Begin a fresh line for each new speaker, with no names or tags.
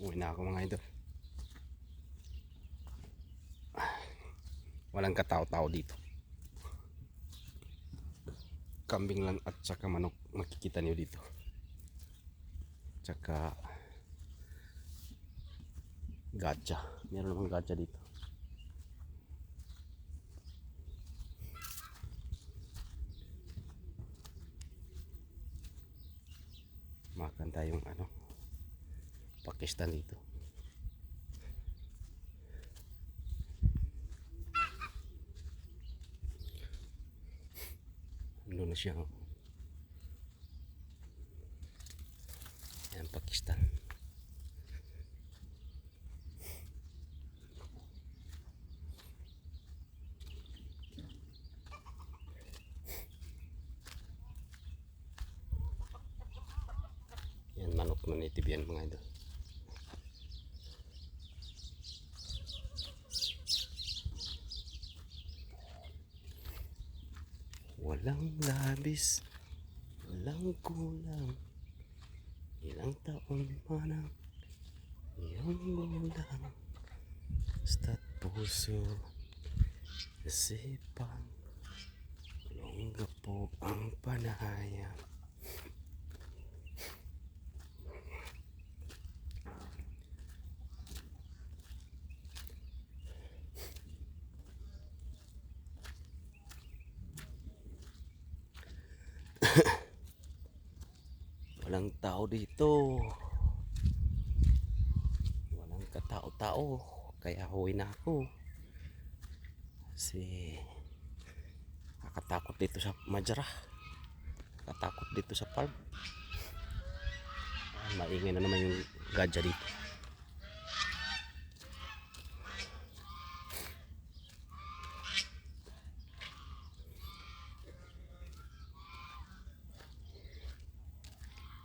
Uwi na ako mga idol. Walang katao-tao dito. Kambing lang at saka manok makikita niyo dito. Tsaka gacha. Meron namang gacha dito. Makan tayong ano Pakistan dito. Ano na oh. Yan, Pakistan. Yan, manok na native yan mga idol. Walang labis, walang kulang. Ilang taon man ang iyong gulang. Basta't puso, isipan, longga po ang panahayam. Walang tao dito. Walang katao-tao. Kaya huwi na ako. Kasi nakakatakot dito sa Majara. Nakatakot dito sa farm. Ah, maingay na naman yung gadya dito.